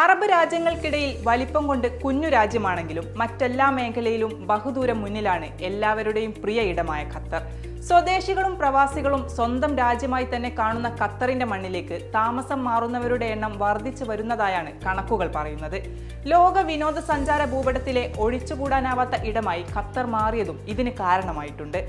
Arab രാജ്യങ്ങൾക്കിടയിൽ വലിപ്പം കൊണ്ട് കുഞ്ഞു രാജ്യമാണെങ്കിലും മറ്റെല്ലാ മേഖലയിലും ബഹുദൂരം മുന്നിലാണ് എല്ലാവരുടെയും പ്രിയ ഇടമായ ഖത്തർ. സ്വദേശികളും പ്രവാസികളും സ്വന്തം രാജ്യമായി തന്നെ കാണുന്ന ഖത്തറിന്റെ മണ്ണിലേക്ക് താമസം മാറുന്നവരുടെ എണ്ണം വർദ്ധിച്ചു വരുന്നതായാണ് കണക്കുകൾ പറയുന്നത്. ലോക വിനോദസഞ്ചാര ഭൂപടത്തിലെ ഒഴിച്ചുകൂടാനാവാത്ത ഇടമായി ഖത്തർ മാറിയതും ഇതിന് കാരണമായിട്ടുണ്ട്.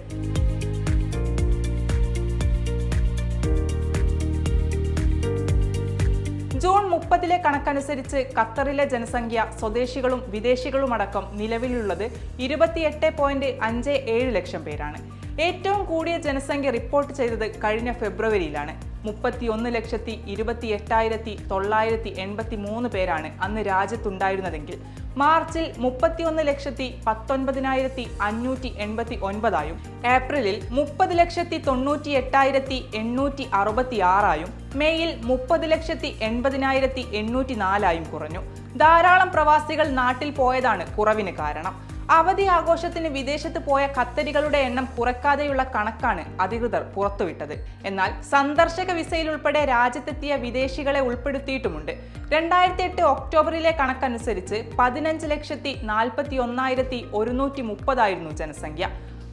മുപ്പതിലെ കണക്കനുസരിച്ച് ഖത്തറിലെ ജനസംഖ്യ സ്വദേശികളും വിദേശികളുമടക്കം നിലവിലുള്ളത് ഇരുപത്തിയെട്ട് പോയിന്റ് അഞ്ച് ഏഴ് ലക്ഷം പേരാണ്. ഏറ്റവും കൂടിയ ജനസംഖ്യ റിപ്പോർട്ട് ചെയ്തത് കഴിഞ്ഞ ഫെബ്രുവരിയിലാണ്. മുപ്പത്തി ഒന്ന് ലക്ഷത്തി ഇരുപത്തി എട്ടായിരത്തി തൊള്ളായിരത്തി എൺപത്തി മൂന്ന് പേരാണ് അന്ന് രാജ്യത്തുണ്ടായിരുന്നതെങ്കിൽ. മാർച്ചിൽ മുപ്പത്തിയൊന്ന് ലക്ഷത്തി പത്തൊൻപതിനായിരത്തി അഞ്ഞൂറ്റി എൺപത്തി ഒൻപതായും ഏപ്രിലിൽ മുപ്പത് ലക്ഷത്തി തൊണ്ണൂറ്റി എട്ടായിരത്തി എണ്ണൂറ്റി അറുപത്തി ആറായും മെയ്യിൽ മുപ്പത് ലക്ഷത്തി എൺപതിനായിരത്തി എണ്ണൂറ്റി നാലായും കുറഞ്ഞു. ധാരാളം പ്രവാസികൾ നാട്ടിൽ പോയതാണ് കുറവിന് കാരണം. അവധി ആഘോഷത്തിന് വിദേശത്ത് പോയ കത്തരികളുടെ എണ്ണം കുറക്കാതെയുള്ള കണക്കാണ് അധികൃതർ പുറത്തുവിട്ടത്. എന്നാൽ സന്ദർശക വിസയിൽ ഉൾപ്പെടെ രാജ്യത്തെത്തിയ വിദേശികളെ ഉൾപ്പെടുത്തിയിട്ടുമുണ്ട്. രണ്ടായിരത്തി എട്ട് ഒക്ടോബറിലെ കണക്കനുസരിച്ച് പതിനഞ്ച് ലക്ഷത്തി നാൽപ്പത്തി ഒന്നായിരത്തി ഒരുന്നൂറ്റി മുപ്പതായിരുന്നു ജനസംഖ്യ.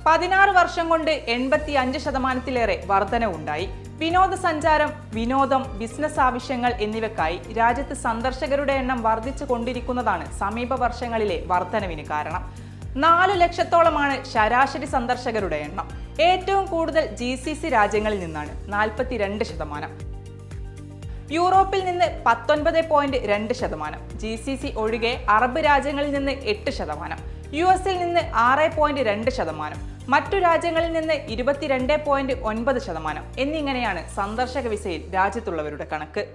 പതിനാറ് വർഷം കൊണ്ട് എൺപത്തി അഞ്ച് ശതമാനത്തിലേറെ വർധനവുണ്ടായി. വിനോദസഞ്ചാരം വിനോദം ബിസിനസ് ആവശ്യങ്ങൾ എന്നിവയ്ക്കായി രാജ്യത്ത് സന്ദർശകരുടെ എണ്ണം വർദ്ധിച്ചു കൊണ്ടിരിക്കുന്നതാണ് സമീപ വർഷങ്ങളിലെ വർധനവിന് കാരണം. നാലു ലക്ഷത്തോളമാണ് ശരാശരി സന്ദർശകരുടെ എണ്ണം. ഏറ്റവും കൂടുതൽ ജി സി സി രാജ്യങ്ങളിൽ നിന്നാണ് നാൽപ്പത്തിരണ്ട് ശതമാനം. യൂറോപ്പിൽ നിന്ന് പത്തൊൻപത് പോയിന്റ് രണ്ട് ശതമാനം. ജി സി സി ഒഴികെ അറബ് രാജ്യങ്ങളിൽ നിന്ന് എട്ട് ശതമാനം. യു എസിൽ നിന്ന് ആറ് പോയിന്റ് രണ്ട് ശതമാനം. മറ്റു രാജ്യങ്ങളിൽ നിന്ന് ഇരുപത്തിരണ്ട് പോയിന്റ് ഒൻപത് ശതമാനം. എന്നിങ്ങനെയാണ് സന്ദർശക വിസയിൽ രാജ്യത്തുള്ളവരുടെ കണക്ക്.